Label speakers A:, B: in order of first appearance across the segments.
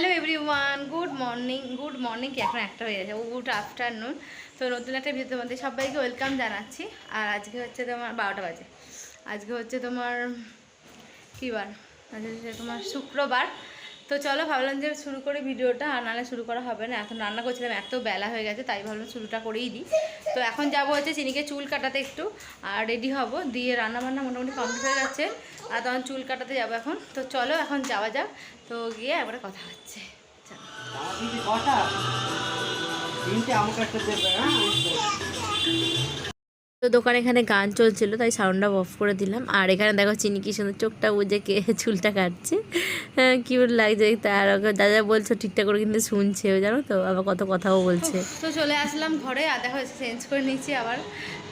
A: Hello everyone good morning good morning কি এখন একটা হয়ে গেছে। গুড আফটারনুন তো নতুন একটা ভিডিও তোমাদের সবাইকে ওয়েলকাম জানাচ্ছি। আর আজকে হচ্ছে তোমার বারোটা বাজে। আজকে হচ্ছে তোমার কী বার? আজকে হচ্ছে তোমার শুক্রবার। তো চলো ভাবলাম যে শুরু করে ভিডিওটা, আর নাহলে শুরু করা হবে না। এখন রান্না করছিলাম, এত বেলা হয়ে গেছে, তাই ভাবলাম শুরুটা করেই দিই। তো এখন যাব হচ্ছে চিনিকে চুল কাটাতে একটু, আর রেডি হব। দিয়ে রান্না বান্না মোটামুটি কমপ্লিট হয়ে গেছে, আর তখন চুল কাটাতে যাব এখন। তো চলো এখন যাওয়া যাক। তো গিয়ে একবারে কথা হচ্ছে। চলো। তো দোকানে এখানে গান চলছিল তাই সাউন্ডটা অফ করে দিলাম। আর এখানে দেখো চিনি কি সুন্দর চোখটা বুঝে কে চুলটা কাটছে। হ্যাঁ, কিউট লাগছে তার দাদা বলছো ঠিকঠাক করে কিন্তু শুনছে জানো তো? আবার কত কথাও বলছে। তো চলে আসলাম ঘরে। আর দেখো চেঞ্জ করে নিচ্ছি আবার।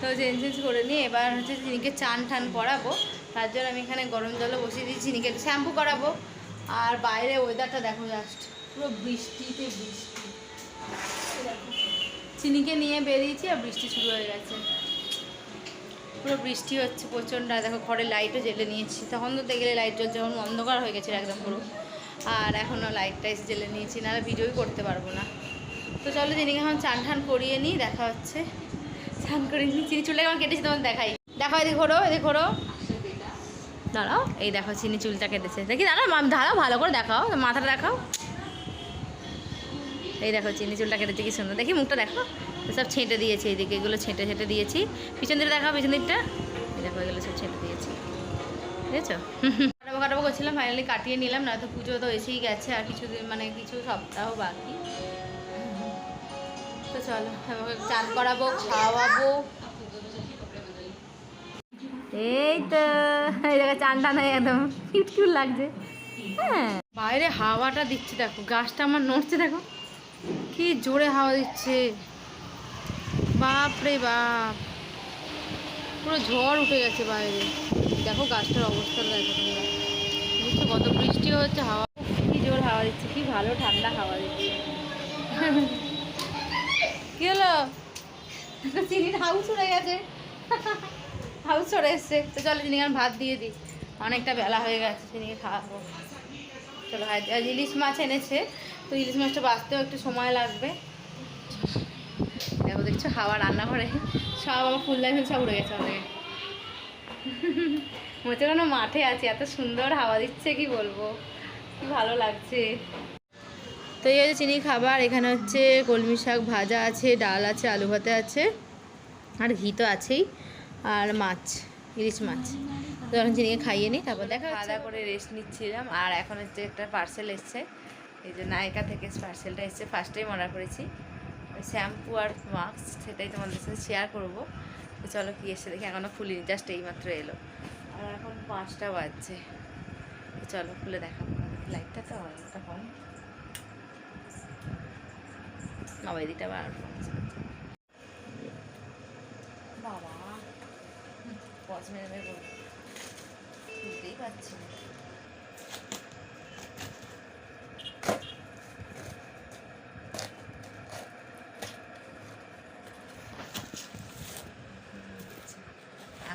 A: তো চেঞ্জ চেঞ্জ করে নিয়ে এবার হচ্ছে চিনিকে চান টান করাবো। তার জন্য আমি এখানে গরম জলে বসিয়ে দিয়েছি চিনিকে শ্যাম্পু করাবো। আর বাইরে ওয়েদারটা দেখো জাস্ট পুরো বৃষ্টিতে বৃষ্টি। চিনিকে নিয়ে বেরিয়েছি আর বৃষ্টি শুরু হয়ে গেছে। পুরো বৃষ্টি হচ্ছে প্রচণ্ড দেখো ঘরে লাইটও জ্বেলে নিয়েছি। তখন তো দেখলে লাইট জ্বলছে যখন অন্ধকার হয়ে গেছিল একদম পুরো। আর এখনও লাইটটা এসে জ্বেলে নিয়েছি, নাহলে ভিডিওই করতে পারব না। তো চলো জিনিকে এখন চান ঠান করিয়ে নিই, দেখা হচ্ছে। চান করিয়ে নিই, চিনি চুলটা কেমন কেটেছি তোমার দেখাই। দেখো এদিকে ঘোরো এদিকে ঘোরো। দাঁড়াও, এই দেখো চিনি চুলটা কেটেছে। দেখি, দাঁড়াও দাঁড়াও, ভালো করে দেখাও, মাথাটা দেখাও। এই দেখো চিনি চুলটা কেটেছে কি সুন্দর। দেখি মুখটা দেখো। সব ছেঁটে দিয়েছি এইদিকে, এগুলো ছেঁটে ছেঁটে দিয়েছি। পিছন দিকে দেখাও, পিছন দিকটা। দেখো, এগুলো সব ছেঁটে দিয়েছি। বুঝেছ? কাটাবো কাটাবো করছিলাম ফাইনালি কাটিয়ে নিলাম না তো পুজো তো এসেই গেছে, আর কিছু মানে কিছু সপ্তাহ বাকি। তো চলো চান করাবো, খাওয়াবো। এই তো, এই জায়গায় চান টান একদম। কিউট লাগছে। হ্যাঁ। বাইরে হাওয়াটা দিচ্ছে, দেখো, গাছটা আমার নড়ছে, দেখো। কি জোরে হাওয়া দিচ্ছে। বাপ রে বাপ। পুরো ঝড় উঠে গেছে বাইরে। দেখো গাছটার অবস্থা দেখো বুঝছ কত বৃষ্টি হচ্ছে, হাওয়া কি জোর হাওয়া দিচ্ছে, কি ভালো ঠান্ডা হাওয়া দিচ্ছে। কি হলো? চিনির হাউস উড়ে গেছে। হাউস চড়ে এসছে। তো চলো চিনিকে ভাত দিয়ে দিই। অনেকটা বেলা হয়ে গেছে চিনিকে খাওয়াবো চলো ইলিশ মাছ এনেছে। তো ইলিশ মাছটা বাঁচতেও একটু সময় লাগবে। দেখো, দেখছ হাওয়া রান্নাঘরে সব আমার ফুল সব উড়ে গেছে অনেক। মনে হচ্ছে মাঠে আছি, এত সুন্দর হাওয়া দিচ্ছে, কি বলব? কি ভালো লাগছে। তো এই হচ্ছে চিনি খাবার, এখানে হচ্ছে কলমি শাক ভাজা আছে, ডাল আছে, আলু ভাতে আছে, আর ঘি তো আছেই, আর মাছ, ইলিশ মাছ। তো এখন চিনিকে খাইয়ে নিই, তারপর দেখা খাওয়া করে রেস্ট নিচ্ছিলাম, আর এখন হচ্ছে একটা পার্সেল এসছে। এই যে নায়িকা থেকে পার্সেলটা এসছে ফার্স্ট টাইম অর্ডার করেছি। শ্যাম্পু আর মাস্ক সেটাই তোমাদের সাথে শেয়ার করব। তো চলো কি এসে দেখি এখনও খুলিনি জাস্ট এইমাত্র এলো। আর এখন পাঁচটা বাজছে। চলো খুলে দেখাবো। লাইটটা তো অনেকটা কম বাবা এদিকটা বার বাবা পজ মেরে মেরে বুঝতেই পারছি না।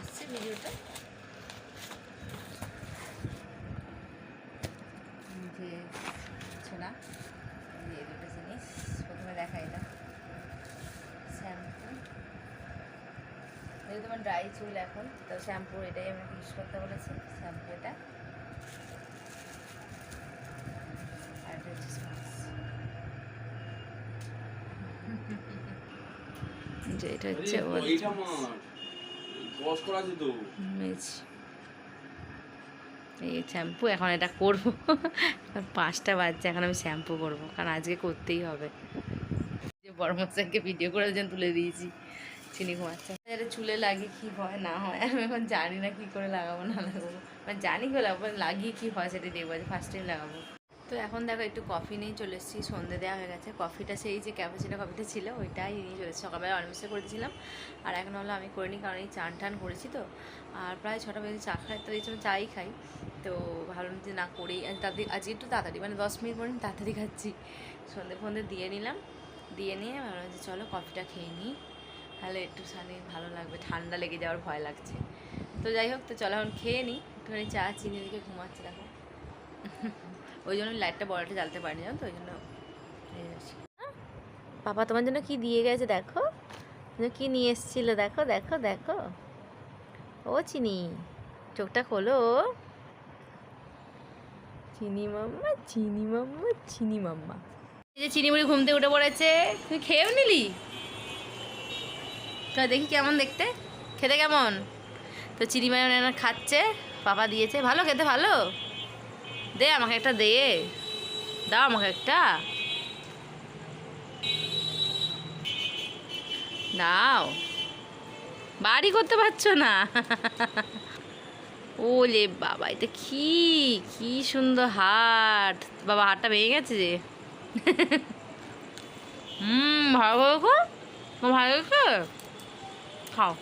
A: আসছে ভিডিওটা। যে ছোলা এই দুটো জিনিস প্রথমে দেখাই না শ্যাম্পু। যেহেতু তোমার ড্রাই চুল এখন তো শ্যাম্পু এটাই আমাকে ইউজ করতে বলেছে শ্যাম্পু এটা। আর এটা হচ্ছে। যে এটা হচ্ছে এই শ্যাম্পু এখন এটা করব। পাঁচটা বাজছে, এখন আমি শ্যাম্পু করব, কারণ আজকে করতেই হবে। মশাইকে ভিডিও করে যেন তুলে দিয়েছি, চিনি ঘুমাচ্ছে। এটা চুলে লাগিয়ে কি হয়, না হয়, আমি এখন জানি না কি করে লাগাবো, না লাগাবো। মানে জানি কি লাগাবো লাগিয়ে কি হয় সেটা দেখব ফার্স্ট টাইম লাগাবো। তো এখন দেখো একটু কফি নিয়ে চলে এসেছি, সন্ধে দেওয়া হয়ে গেছে। কফিটা সেই যে ক্যাপাচিনো কফিটা ছিল, ওইটাই নিয়ে চলে এসেছি। সকালবেলা অনিমেষে করে দিয়েছিলাম। আর এখন হলো আমি করিনি কারণ এই চান টান করেছি তো। আর প্রায় ছটা বেজে চা খাই, তো এই জন্য চাই খাই। তো ভাবলাম যে না করেই তাদের আজকে একটু তাড়াতাড়ি মানে দশ মিনিট পরে তাড়াতাড়ি খাচ্ছি। সন্ধে ফন্ধে দিয়ে নিলাম। দিয়ে নিয়ে ভাবলাম যে চলো কফিটা খেয়ে নিই। তাহলে একটু সানি ভালো লাগবে, ঠান্ডা লেগে যাওয়ার ভয় লাগছে। তো যাই হোক, তো চলো এখন খেয়ে নিই। একটুখানি চা, চিনি দিকে ঘুমাচ্ছে, দেখো। ওই জন্য লাইটটা বড়টা জ্বালতে পারিনি, জানো তো, ওই জন্য। পাপা তোমার জন্য কি দিয়ে গেছে দেখো? তুমি কি নিয়ে এসেছিল, দেখো দেখো দেখো। ও চিনি, চোখটা খোলো। চিনি মাম্মা চিনি মাম্মা চিনি মাম্মা। এই যে চিনি মুড়ি ঘুম থেকে উঠে পড়েছে, তুই খেয়েও নিলি? তা দেখি কেমন দেখতে? খেতে কেমন? তো চিনি মামা খাচ্ছে, পাপা দিয়েছে। ভালো, খেতে ভালো? দে আমাকে একটা দে। দাও আমাকে একটা। দাও। বাড়ি করতে পারছ না? ওলে বাবা, এটা কি? কি সুন্দর হাট। বাবা, হাটটা ভেঙে গেছে যে। হুম, ভালো করে খো। ভালো করে খাও।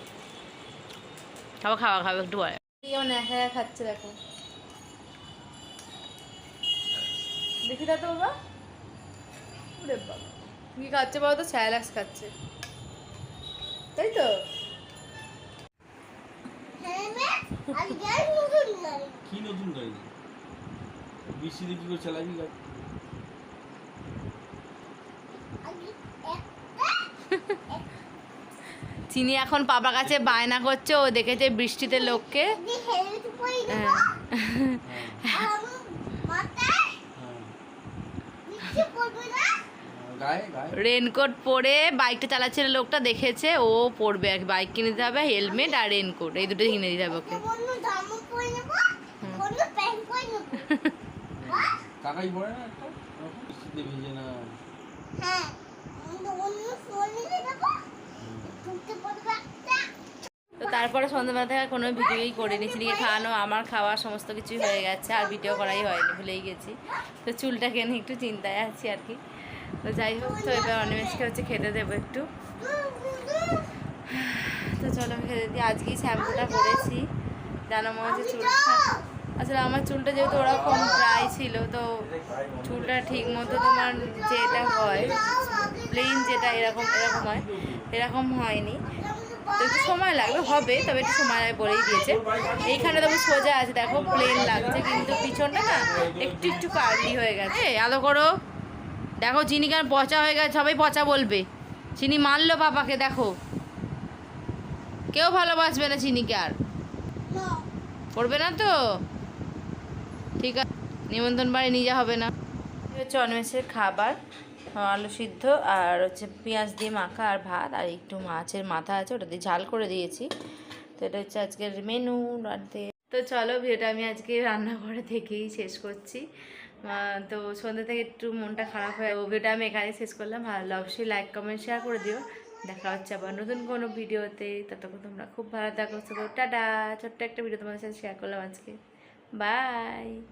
A: খাব খাওয়া খাব, একটু পরে। দেখো। দেখি তা তো বাবা। ওরে বাবা। কি খাচ্ছে বাবা তো? স্যালাক্স খাচ্ছে। তাই তো?
B: কি নতুন গাড়ি? বৃষ্টিতে কি করে চালাবি গাড়ি?
A: চিনি এখন পাপার কাছে বায়না করছে ও দেখেছে বৃষ্টিতে লোককে। হ্যাঁ।
B: হ্যাঁ।
A: রেনকোট পরে বাইকটা চালাচ্ছিল লোকটা দেখেছে ও পড়বে আর বাইক কিনে দিতে হবে হেলমেট আর রেনকোট এই দুটো কিনে দিতে হবে ওকে
B: কাকাই পড়ে না একটা এরকম বৃষ্টিতে ভিজে না
A: তো তারপরে সন্ধ্যাবেলা থেকে কোনো ভিডিওই করিনি চিনিকে খাওয়ানো, আমার খাওয়া, সমস্ত কিছুই হয়ে গেছে, আর ভিডিও করাই হয়নি, ভুলেই গেছি। তো চুলটাকে নিয়ে একটু চিন্তায় আছি আর কি। তো যাই হোক, তো এবার অনিমেষকে হচ্ছে খেতে দেবো একটু। তো চলো খেতে দিই। আজকেই শ্যাম্পুটা করেছি জানো মনে হচ্ছে চুলটা। আসলে আমার চুলটা যেহেতু ওরকম ড্রাই ছিল, তো চুলটা ঠিক মতো তোমার যেটা হয় প্লেন যেটা এরকম এরকম হয়, এরকম হয়নি। তো একটু সময় লাগবে, হবে, তবে একটু সময় লাগবে বলেই দিয়েছে। এইখানে তবে সোজা আছে, দেখো প্লেন লাগছে, কিন্তু পিছনটা না একটু একটু কার্লি হয়ে গেছে। আলো করো। দেখো চিনি কেন পচা হয়ে গেছে, সবাই পচা বলবে। চিনি মারলো বাবাকে দেখো। কেউ ভালোবাসবে না চিনিকে আর। করবে না তো? ঠিক আছে। নিমন্ত্রণ বাড়ি নিয়ে যাওয়া হবে না। হচ্ছে অন্বেষের খাবার। আলু সিদ্ধ আর হচ্ছে পেঁয়াজ দিয়ে মাখা আর ভাত আর একটু মাছের মাথা আছে, ওটা দিয়ে ঝাল করে দিয়েছি। তো এটা হচ্ছে আজকের মেনু রাতে তো চলো ভিডিওটা আমি আজকে রান্নাঘরে থেকেই শেষ করছি। তো সন্ধ্যা থেকে একটু মনটা খারাপ হয়ে ভিডিওটা আমি এখানেই শেষ করলাম। ভালো অবশ্যই লাইক কমেন্ট শেয়ার করে দিও। দেখা হচ্ছে আবার নতুন কোনো ভিডিওতে। ততক্ষণ তোমরা খুব ভালো থাকো টাটা! ছোট্ট একটা ভিডিও তোমাদের সাথে শেয়ার করলাম আজকে। বাই